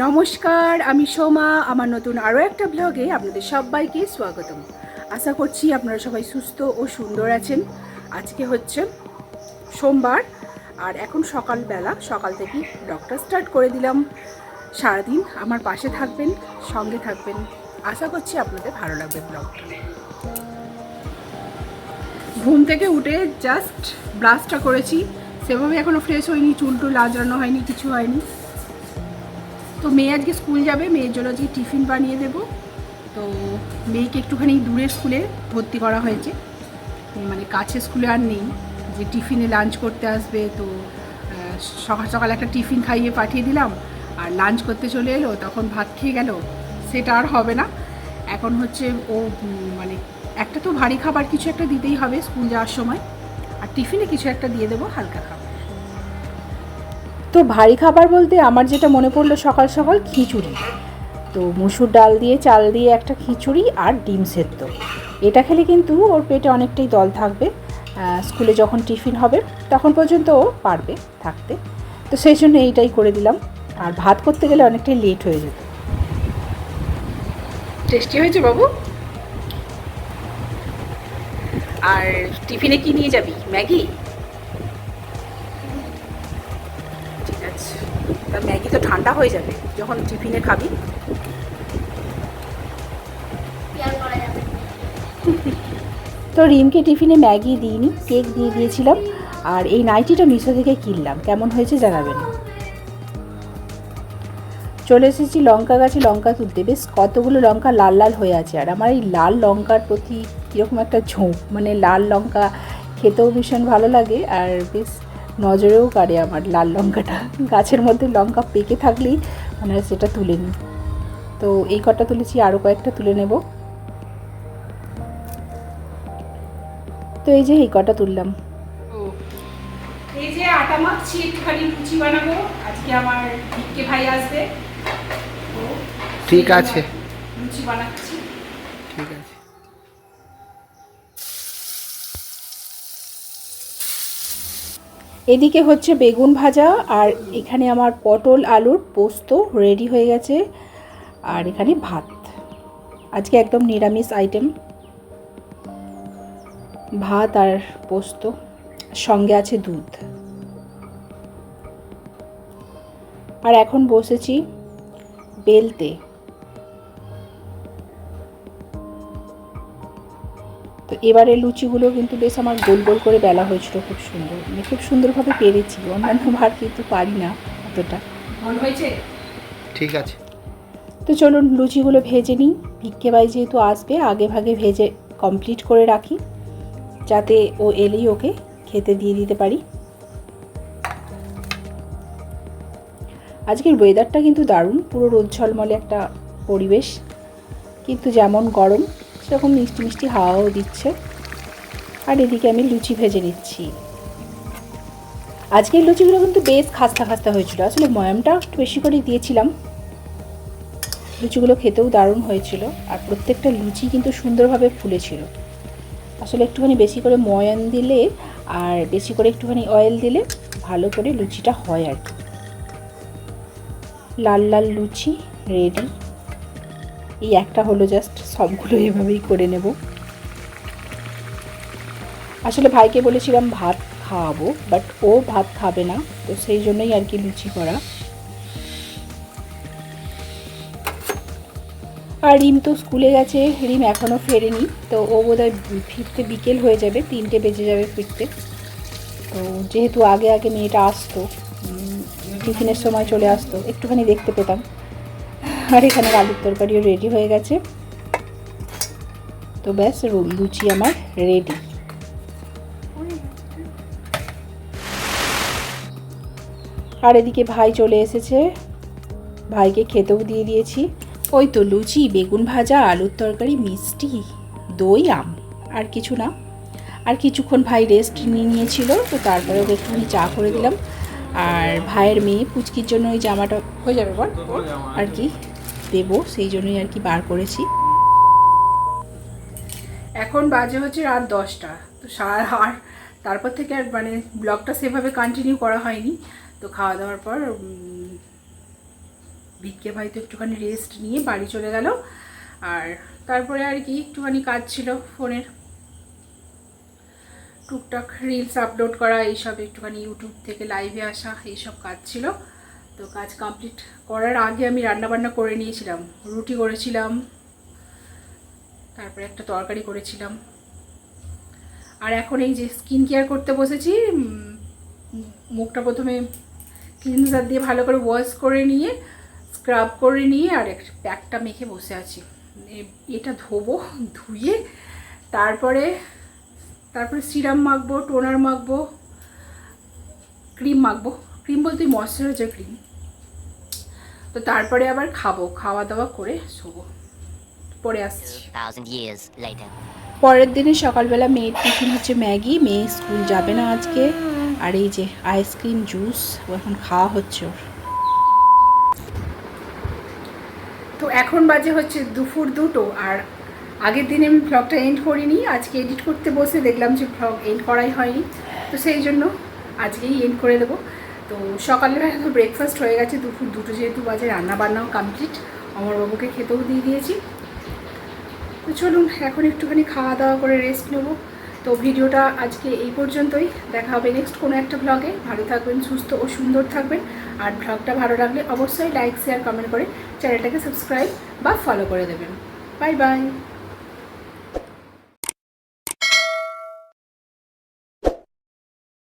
নমস্কার, আমি সোমা। আমার নতুন আরও একটা ব্লগে আপনাদের সবাইকে স্বাগতম। আশা করছি আপনারা সবাই সুস্থ ও সুন্দর আছেন। আজকে হচ্ছে সোমবার, আর এখন সকালবেলা, সকাল থেকেই ব্লগটা স্টার্ট করে দিলাম। সারাদিন আমার পাশে থাকবেন, সঙ্গে থাকবেন। আশা করছি আপনাদের ভালো লাগবে ব্লগটা। ঘুম থেকে উঠে জাস্ট ব্রাশটা করেছি। সেভাবে এখনও ফ্রেশ হয়নি চুল টুল আজরানো হয়নি, কিছু হয়নি। তো মেয়ে আজকে স্কুল যাবে, মেয়ের জন্য আজকে টিফিন বানিয়ে দেবো। তো মেয়েকে একটুখানি দূরের স্কুলে ভর্তি করা হয়েছে। মানে কাছে স্কুলে আর নেই, যে টিফিনে লাঞ্চ করতে আসবে, তো সকাল সকাল একটা টিফিন খাইয়ে পাঠিয়ে দিলাম, আর লাঞ্চ করতে চলে এলো, তখন ভাত খেয়ে গেল, সেটা আর হবে না। এখন হচ্ছে ও মানে একটা তো ভারী খাবার কিছু একটা দিতেই হবে স্কুল যাওয়ার সময়, আর টিফিনে কিছু একটা দিয়ে দেবো হালকা খাবার। তো ভারী খাবার বলতে আমার যেটা মনে পড়ল সকাল সকাল খিচুড়ি। তো মুসুর ডাল দিয়ে, চাল দিয়ে একটা খিচুড়ি আর ডিম সেদ্ধ। এটা খেলে কিন্তু ওর পেটে অনেকটাই দল থাকবে। স্কুলে যখন টিফিন হবে, তখন পর্যন্ত ও পারবে থাকতে। তো সেই জন্য এইটাই করে দিলাম। আর ভাত করতে গেলে অনেকটাই লেট হয়ে যেত। টেস্টি হয়েছে বাবু? আর টিফিনে কি নিয়ে যাবি? ম্যাগি? ম্যাগি তো ঠান্ডা হয়ে যাবে, যখন টিফিনে খাবি। তো রিমকে টিফিনে ম্যাগি দিইনি, কেক দিয়ে দিয়েছিলাম, আর এই নাইটিটা মিশো থেকে কিনলাম, কেমন হয়েছে জানাবেন। চলে এসেছি লঙ্কা গাছে, লঙ্কা তুলতে। বেশ কতগুলো লঙ্কা লাল লাল হয়ে আছে, আর আমার এই লাল লঙ্কার প্রতি কীরকম একটা ঝোঁক মানে লাল লঙ্কা খেতেও ভীষণ ভালো লাগে, আর বেশ নজরেও কাড়ে আমার লাল লঙ্কাটা। গাছের মধ্যে লঙ্কা পেকে থাকলেই মানে সেটা তুলে নিই। তো এই কটা তুলেছি আরও কয়েকটা তুলে নেব। তো এই যে এই কটা তুললাম। এই যে আটা মাখছি একটুখানি লুচি বানাবো। আজকে আমার ভিক্ষে ভাই আসবে। ঠিক আছে। লুচি বানাচ্ছি। ঠিক আছে। এদিকে হচ্ছে বেগুন ভাজা, আর এখানে আমার পটল আলুর পোস্ত রেডি হয়ে গেছে, আর এখানে ভাত। আজকে একদম নিরামিষ আইটেম ভাত আর পোস্ত, সঙ্গে আছে দুধ। আর এখন বসেছি বেলতে। এবারে লুচিগুলো কিন্তু বেশ আমার গোল গোল করে বেলা হয়েছিল খুব সুন্দর। মানে খুব সুন্দরভাবে পেরেছি অন্যান্য ভার কিন্তু পারি না অতটা। ভালো হয়েছে? ঠিক আছে। তো চলুন লুচিগুলো ভেজে নিই। ভিক্ষে বাই যেহেতু আসবে আগে ভাগে ভেজে কমপ্লিট করে রাখি যাতে ও এলেই ওকে খেতে দিয়ে দিতে পারি। আজকের ওয়েদারটা কিন্তু দারুণ পুরো রোদ ঝলমলে একটা পরিবেশ। কিন্তু যেমন গরম সেরকম মিষ্টি মিষ্টি হাওয়াও দিচ্ছে। আর এদিকে আমি লুচি ভেজে নিচ্ছি। আজকের লুচিগুলো কিন্তু বেশ খাস্তা খাস্তা হয়েছিল। আসলে ময়ামটা একটু বেশি করে দিয়েছিলাম। লুচিগুলো খেতেও দারুণ হয়েছিল। আর প্রত্যেকটা লুচি কিন্তু সুন্দরভাবে ফুলেছিল। আসলে একটুখানি বেশি করে ময়ান দিলে আর বেশি করে একটুখানি অয়েল দিলে ভালো করে লুচিটা হয় আর কি। লাল লাল লুচি রেডি এই একটা হলো জাস্ট সবগুলো এভাবেই করে নেব। আসলে ভাইকে বলেছিলাম ভাত খাওয়াবো বাট ও ভাত খাবে না, তো সেই জন্যই আর কি লুচি করা। আর রিম তো স্কুলে গেছে, রিম এখনও ফেরেনি, তো ও বোধহয় ফিরতে বিকেল হয়ে যাবে, তিনটে বেজে যাবে ফিরতে। তো যেহেতু আগে আগে মেয়েটা আসতো টিফিনের সময় চলে আসতো, একটুখানি দেখতে পেতাম। আর এখানে আলুর তরকারিও রেডি হয়ে গেছে। তো ব্যাস লুচি আমার রেডি আর এদিকে ভাই চলে এসেছে। ভাইকে খেতেও দিয়ে দিয়েছি। ওই তো লুচি, বেগুন ভাজা, আলুর তরকারি, মিষ্টি, দই, আম, আর কিছু না। আর কিছুক্ষণ ভাই রেস্ট নিয়ে নিয়েছিল, তো তারপরে ওকে একটুখানি চা করে দিলাম। আর ভাইয়ের মেয়ে পুচকির জন্য ওই জামাটা হয়ে যাবে বল? আর কি? দেবো, সেই জন্যই আর কি বার করেছি। এখন বাজে হচ্ছে রাত দশটা। তো সারা আর তারপর থেকে আর মানে ব্লগটা সেভাবে কন্টিনিউ করা হয়নি। তো খাওয়া দাওয়ার পর ভিক্ষে ভাই তো একটুখানি রেস্ট নিয়ে বাড়ি চলে গেল। আর তারপরে আর কি একটুখানি কাজ ছিল ফোনের। টুকটাক রিলস আপলোড করা, এইসব একটুখানি ইউটিউব থেকে লাইভে আসা, এইসব কাজ ছিল। তো কাজ কমপ্লিট করার আগে আমি রান্নাবান্না করে নিয়েছিলাম। রুটি করেছিলাম, তারপরে একটা তরকারি করেছিলাম। আর এখন এই যে স্কিন কেয়ার করতে বসেছি মুখটা প্রথমে ক্লিনজার দিয়ে ভালো করে ওয়াশ করে নিয়ে স্ক্রাব করে নিয়ে আর প্যাকটা মেখে বসে আছি। এটা ধোবো, ধুয়ে তারপরে তারপরে সিরাম মাখবো টোনার মাখবো ক্রিম মাখবো। ক্রিম বলতে ময়শ্চারাইজার ক্রিম। তো তারপরে আবার খাব খাওয়া দাওয়া করে শোবো। পরে আসছি. পরের দিনে সকালবেলা মেয়ের টিফিন হচ্ছে ম্যাগি মেয়ে স্কুল যাবে না আজকে। আর এই যে আইসক্রিম জুস ও এখন খাওয়া হচ্ছে ওর। তো এখন বাজে হচ্ছে দুপুর দুটো আর আগের দিনে আমি ব্লগটা এন্ড করিনি আজকে এডিট করতে বসে দেখলাম যে ব্লগ এন্ড করাই হয়নি। তো সেই জন্য আজকেই এন্ড করে দেবো। তো সকালবেলা তো ব্রেকফাস্ট হয়ে গেছে, দুপুর দুটো যেহেতু বাজে রান্না বান্নাও কমপ্লিট আমার বাবুকে খেতেও দিয়ে দিয়েছি। তো চলুন, এখন একটুখানি খাওয়া দাওয়া করে রেস্ট নেব। তো ভিডিওটা আজকে এই পর্যন্তই। দেখা হবে নেক্সট কোনো একটা ব্লগে ভালো থাকবেন, সুস্থ ও সুন্দর থাকবেন। আর ব্লগটা ভালো লাগলে অবশ্যই লাইক শেয়ার কমেন্ট করে চ্যানেলটাকে সাবস্ক্রাইব বা ফলো করে দেবেন। Bye bye